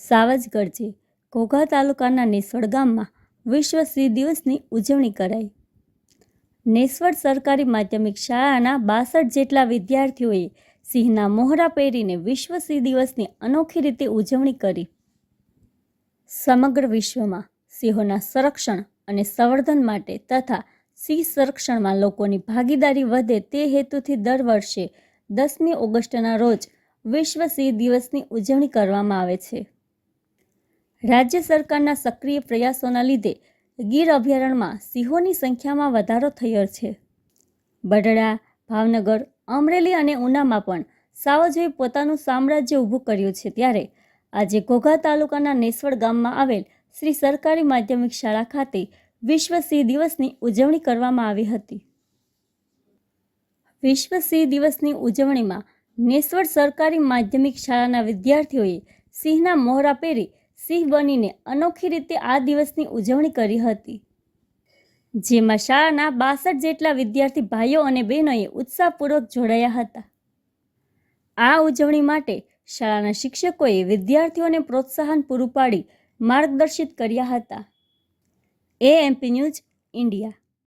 સાવજગઢ ઘોઘા તાલુકાના નેસવડ ગામમાં વિશ્વ સિંહ દિવસની ઉજવણી કરાઈ. નેસવડ સરકારી માધ્યમિક શાળાના બાસઠ જેટલા વિદ્યાર્થીઓએ સિંહના મોહરા પહેરીને વિશ્વ સિંહ દિવસની અનોખી રીતે ઉજવણી કરી. સમગ્ર વિશ્વમાં સિંહોના સંરક્ષણ અને સંવર્ધન માટે તથા સિંહ સંરક્ષણમાં લોકોની ભાગીદારી વધે તે હેતુથી દર વર્ષે દસમી ઓગસ્ટના રોજ વિશ્વ સિંહ દિવસની ઉજવણી કરવામાં આવે છે. રાજ્ય સરકારના સક્રિય પ્રયાસોના લીધે ગીર અભયારણ્યમાં સિંહોની સંખ્યામાં વધારો થયો છે. બડડા ભાવનગર, અમરેલી અને ઉનામાં પણ સાવજોએ પોતાનું સામ્રાજ્ય ઊભું કર્યું છે ત્યારે આજે ઘોઘા તાલુકાના નેસવડ ગામમાં આવેલ શ્રી સરકારી માધ્યમિક શાળા ખાતે વિશ્વ સિંહ દિવસની ઉજવણી કરવામાં આવી હતી. વિશ્વ સિંહ દિવસની ઉજવણીમાં નેસવડ સરકારી માધ્યમિક શાળાના વિદ્યાર્થીઓએ સિંહના મોહરા પહેરી સિંહ બનીને અનોખી રીતે આ દિવસની ઉજવણી કરી હતી. જેમાં શાળાના બાસઠ જેટલા વિદ્યાર્થી ભાઈઓ અને બહેનોએ ઉત્સાહપૂર્વક જોડાયા હતા. આ ઉજવણી માટે શાળાના શિક્ષકોએ વિદ્યાર્થીઓને પ્રોત્સાહન પૂરું પાડી માર્ગદર્શિત કર્યા હતા. A MP news, India.